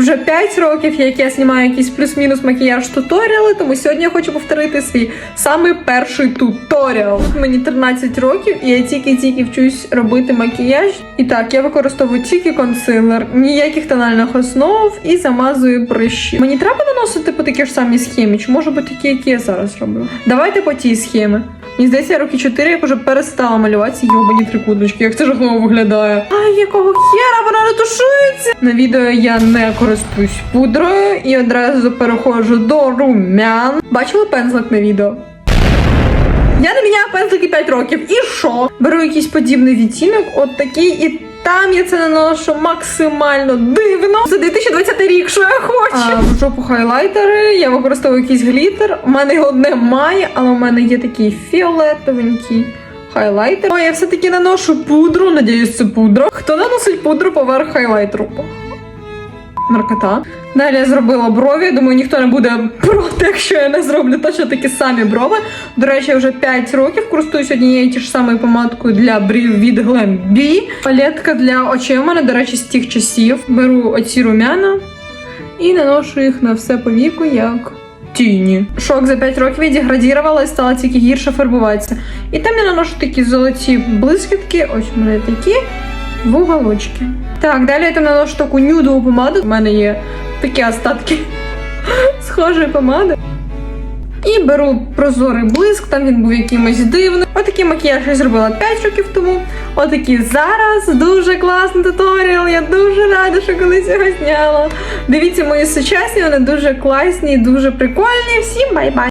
Вже 5 років, як я знімаю якийсь плюс-мінус макіяж туторіали, тому сьогодні я хочу повторити свій самий перший туторіал. Мені 13 років, і я тільки-тільки вчусь робити макіяж. І так, я використовую тільки консилер, ніяких тональних основ і замазую прищі. Мені треба наносити по такій ж самій схемі, чи може бути такі, які я зараз роблю? Давайте по тій схемі. Мені здається, роки 4 як уже перестала малювати ці йобані трикутнички, як це жахливо виглядає. Ай, якого хера вона не тушується? На відео я не користуюсь пудрою і одразу переходжу до румян. Бачили пензлик на відео? Я не міняю пензлики 5 років. І що? Беру якийсь подібний відтінок, от такий, і там я це наношу максимально дивно. За 2020 рік, що я хочу. А, в жопу хайлайтери, я використовую якийсь глітер. У мене його немає, але у мене є такий фіолетовенький. Хайлайтер. О, я все-таки наношу пудру. Надіюсь, це пудра. Хто наносить пудру поверх хайлайтеру? Наркота. Далі я зробила брові. Думаю, ніхто не буде проти, якщо я не зроблю точно такі самі брови. До речі, я вже 5 років користуюсь однією ті ж самою помадкою для брів від Glam B. Палетка для очей у мене, до речі, з тих часів. Беру оці румяна і наношу їх на все по віку, як тіні. Шок за 5 років я і стала тільки гірше фарбуватися. І там я наношу такі золоті блискітки, ось у мене такі в уголочки. Так, далі я там наношу таку нюдову помаду. У мене є такі остатки схожої помади. І беру прозорий блиск, там він був якимось дивним. Отакий макіяж я зробила 5 років тому. Отакий зараз. Дуже класний туторіал. Я дуже рада, що колись його зняла. Дивіться мої сучасні, вони дуже класні, дуже прикольні. Всім бай-бай!